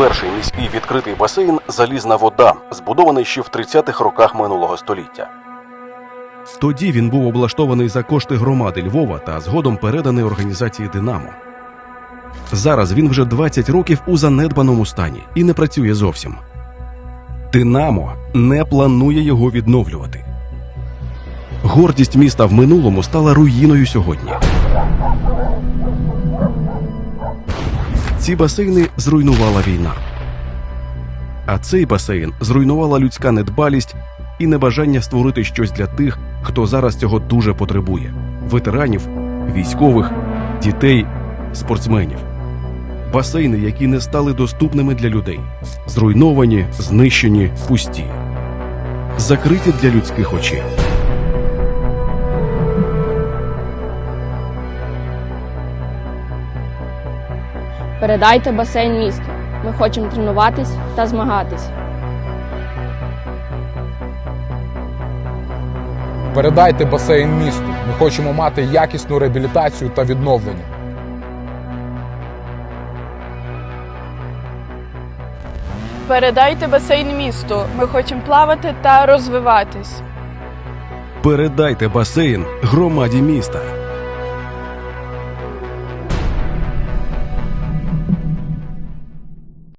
перший міський відкритий басейн Залізна вода, збудований ще в 30-х роках минулого століття. Тоді він був облаштований за кошти громади Львова та згодом переданий організації Динамо. Зараз він вже 20 років у занедбаному стані і не працює зовсім. Динамо не планує його відновлювати. Гордість міста в минулому стала руїною сьогодні. Ці басейни зруйнувала війна. А цей басейн зруйнувала людська недбалість і небажання створити щось для тих, хто зараз цього дуже потребує: ветеранів, військових, дітей, спортсменів. Басейни, які не стали доступними для людей, зруйновані, знищені, пусті, закриті для людських очей. Передайте басейн місту. Ми хочемо тренуватись та змагатись. Передайте басейн місту. Ми хочемо мати якісну реабілітацію та відновлення. Передайте басейн місту. Ми хочемо плавати та розвиватись. Передайте басейн громаді міста.